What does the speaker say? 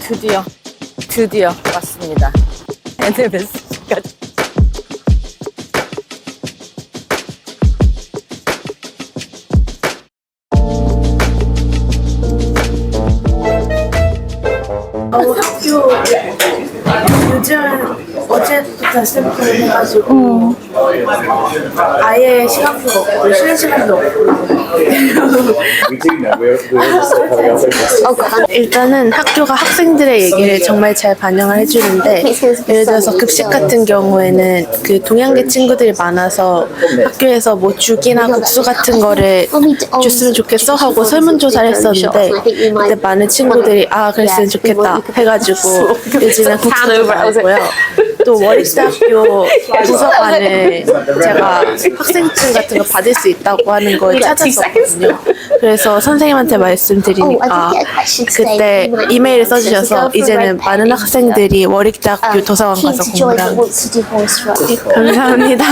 드디어 드디어 왔습니다. NMS까지. 어, 학교 요즘 어제부터 샘플을 해가지고 아예 시간표가 없고 쉬는 시간도 없고. up with 일단은 학교가 학생들의 얘기를 정말 잘 반영을 해주는데 예를 들어서 급식 같은 경우에는 그 동양계 친구들이 많아서 학교에서 뭐 죽이나 국수 같은 거를 줬으면 좋겠어? 하고 설문조사를 했었는데 그때 많은 친구들이 아 그랬으면 좋겠다. 해가지고 요즘에 국수도 나오고요 또 월익대학교 도서관에 제가 학생증 같은 거 받을 수 있다고 하는 걸 찾았었거든요 그래서 선생님한테 말씀드리니까 그때 이메일을 써주셔서 이제는 많은 학생들이 월익대학교 도서관 가서 공부를 하고 있어요. 감사합니다.